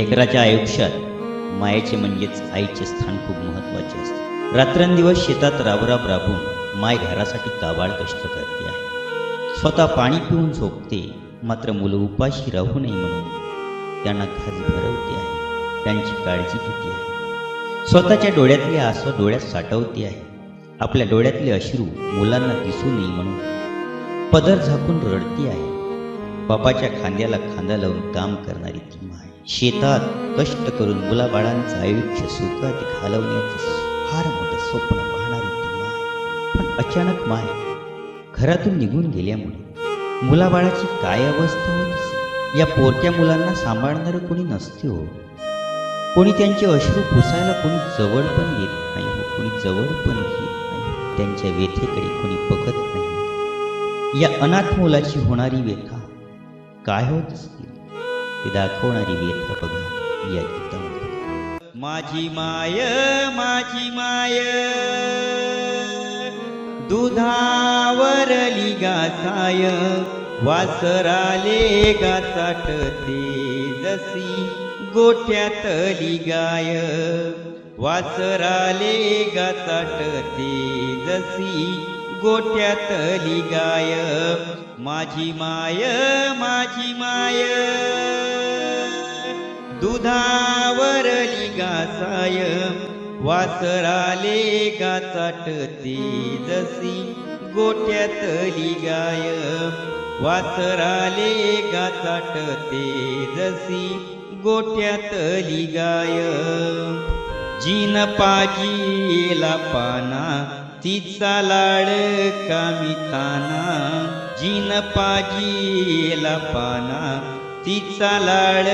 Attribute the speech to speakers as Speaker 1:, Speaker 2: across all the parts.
Speaker 1: लेकराच्या आयुष्यात मायेचे म्हणजेच आईचे स्थान खूप महत्त्वाचे असते. रात्रंदिवस शेतात राबराब राबून माय घरासाठी काबाड कष्ट करते आहे. स्वतः पाणी पिऊन झोपते मात्र मुलं उपाशी राहू नये म्हणून त्यांना घास भरवते आहे. त्यांची काळजी घेते आहे. स्वतःच्या डोळ्यातले आसू डोळ्यात साठवते आहे. आपल्या डोळ्यातले अश्रू मुलांना दिसू नये म्हणून पदर झाकून रडती आहे. बापाच्या खांद्याला खांदा लावून काम करणारी ती माय. शेतात कष्ट करून मुलाबाळांचं आयुष्य सुखात घालवण्याचं फार मोठं स्वप्न पाहणारी ती माय. पण अचानक माय घरातून निघून गेल्यामुळे मुलाबाळाची काय अवस्था होत? या पोरक्या मुलांना सांभाळणारं कोणी नसते हो. कोणी त्यांचे अश्रू पुसायला कोणी जवळ पण येत नाही हो. कोणी जवळ पण येत नाही. त्यांच्या व्यथेकडे कोणी बघत नाही. या अनाथ मुलाची होणारी व्यथा काय होत असतील? ती दाखवणारी व्यथा बघा या गीतामध्ये. माझी माय माझी माय दुधावरली गासाय वासराले गाचाटते जसी गोठ्यातली गाय वासराले गाचाटते जसी गोट्यातली गाय. माझी माय माझी माय. दुधावरली गासाय. वासराले गाचाटते जसी गोट्यातली गाय. वासराले गाचाटते जसी गोट्यातली गाय. जिन पाजीला पाना तिचा लाड कामिताना जिन पाजीला पाना तिचा लाड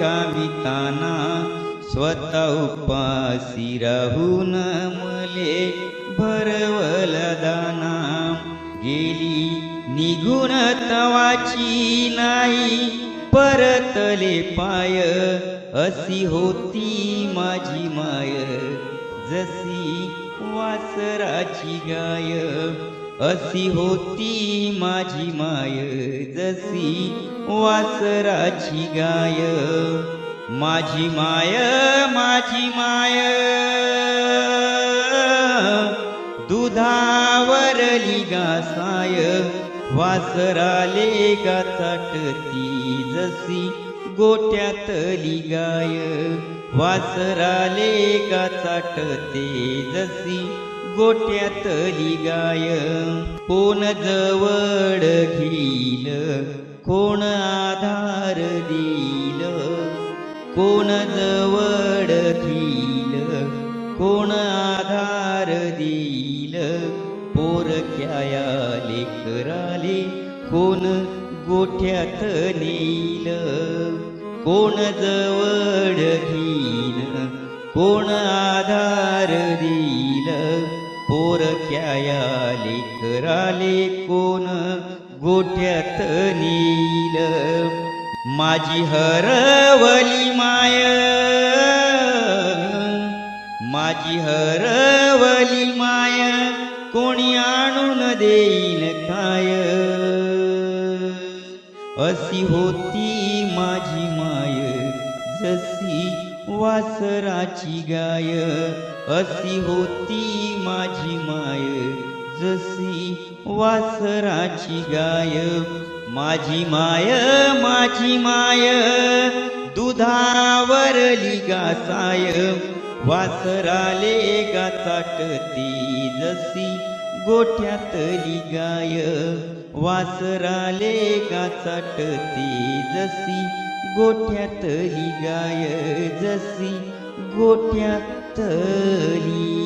Speaker 1: कामिताना स्वतः उपासी राहून मले भरवल दाना. गेली निघून तवाची नाही परतले पाय अशी होती माझी माय. जसी वासराची गाय. अशी होती माझी माय जशी वासराची गाय. माझी माय माझी माय. दुधावरली गासाय वासराले गाचाटती. जशी गोट्यातली गाय वासराले गाचाटते जसी? गोट्यातली गाय कोण जवळ घेईल? कोण आधार देईल? कोण जवळ घेईल? कोण आधार देईल? पोरक्याया लेकराले कोण गोठ्यात नेईल? कोण जवळ घेईन? कोण आधार देईल पोरक्याया लेकराले कोण गोठ्यात नेईल? माझी हरवली माय माझी हरवली माय कोणी आणून देईन काय? अशी होती माझी माय वासराची गाय अशी होती माझी माय. जसी वासराची गाय माझी माय माझी माय. दुधावरली गासाय वासराले गाचाटती जसी गोठ्यातली गाय वासराले गाचाटती जसी गोठ्यातली गाय जशी गोठ्यातली